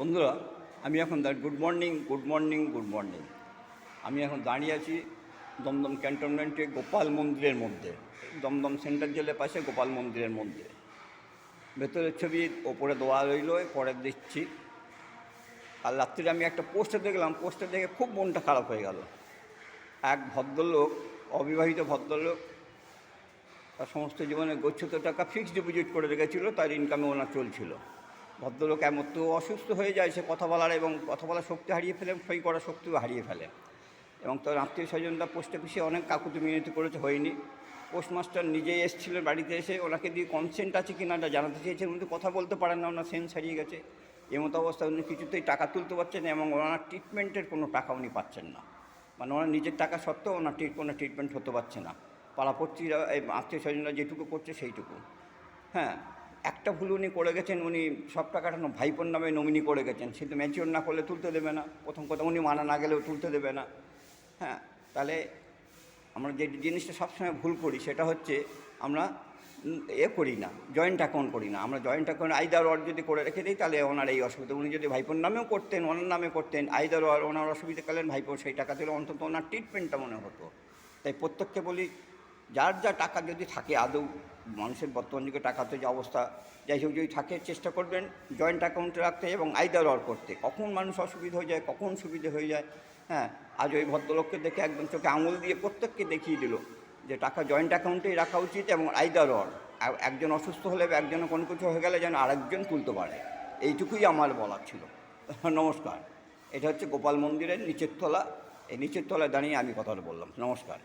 বন্ধুরা, আমি এখন good morning good morning good morning আমি এখন দাঁড়িয়ে আছি দমদম ক্যান্টনমেন্টে গোপাল মন্দিরের মধ্যে। দমদম সেন্ট্রাল জেলের পাশে গোপাল মন্দিরের মধ্যে। ভেতরের ছবি ওপরে দেওয়া রইল পরে দিচ্ছি। আর রাত্রিরে আমি একটা পোস্টে দেখলাম পোস্টে দেখে খুব মনটা খারাপ হয়ে গেল। এক ভদ্রলোক, অবিবাহিত ভদ্রলোক, তার সমস্ত জীবনে গচ্ছিত টাকা ফিক্সড ডিপোজিট করে রেখেছিল, তার ইনকামে ওনার চলছিল। ভদ্রলোক এমন তো অসুস্থ হয়ে যায়, সে কথা বলার এবং কথা বলার শক্তি হারিয়ে ফেলে সই করার শক্তিও হারিয়ে ফেলে। এবং তার আত্মীয় স্বজনরা পোস্ট অফিসে অনেক কাকুতি মিনতি করেছে, হয়নি। পোস্টমাস্টার নিজেই এসেছিলেন বাড়িতে এসে, ওনাকে দিয়ে কনসেন্ট আছে কি না জানাতে চেয়েছেন, উনি কথা বলতে পারেন না, ওনার সেন্স হারিয়ে গেছে। এমতো অবস্থায় উনি কিছুতেই টাকা তুলতে পারছেন এবং ওনার ট্রিটমেন্টের কোনো টাকা উনি পাচ্ছেন না। মানে ওনার নিজের টাকা সত্ত্বেও ওনার ট্রিট কোনো ট্রিটমেন্ট হতে পারছে না। পাড়াপড়শিরা আত্মীয় স্বজনরা যেটুকু করছে সেইটুকু। হ্যাঁ একটা ভুল উনি করে গেছেন, উনি সব টাকাটা ভাইপোর নামে নমিনি করে গেছেন। সে তো ম্যাচিওর না করলে তুলতে দেবে না। প্রথম কথা, উনি মানা না গেলেও তুলতে দেবে না। হ্যাঁ তাহলে আমরা যে জিনিসটা সবসময় ভুল করি, সেটা হচ্ছে আমরা এ করি না জয়েন্ট অ্যাকাউন্ট করি না। আমরা জয়েন্ট অ্যাকাউন্ট আইদার ওয়ার যদি করে রেখে দিই, তাহলে ওনার এই অসুবিধা। উনি যদি ভাইপোর নামেও করতেন, ওনার নামে করতেন আইদার ওয়ার ওনার অসুবিধা কালেন ভাইপোর সেই টাকা দিলে অন্তত ওনার ট্রিটমেন্টটা মনে হতো। তাই প্রত্যেককে বলি, যার যা টাকা যদি থাকে, আদৌ মানুষের বর্তমান যুগে টাকাতে যে অবস্থা, যাই হোক, যদি থাকে চেষ্টা করবেন জয়েন্ট অ্যাকাউন্টে রাখতে এবং আইদার অর করতে। কখন মানুষ অসুবিধা হয়ে যায়, কখন সুবিধে হয়ে যায় হ্যাঁ আজ ওই ভদ্রলোককে দেখে একদম চোখে আঙুল দিয়ে প্রত্যেককে দেখিয়ে দিল যে টাকা জয়েন্ট অ্যাকাউন্টেই রাখা উচিত এবং আইদার অর একজন অসুস্থ হলে বা একজনের কোনো কিছু হয়ে গেলে যেন আরেকজন তুলতে পারে। এইটুকুই আমার বলার ছিল। নমস্কার। এটা হচ্ছে গোপাল মন্দিরের নিচের তলা। এই নিচের তলায় দাঁড়িয়ে আমি কথাটা বললাম। নমস্কার।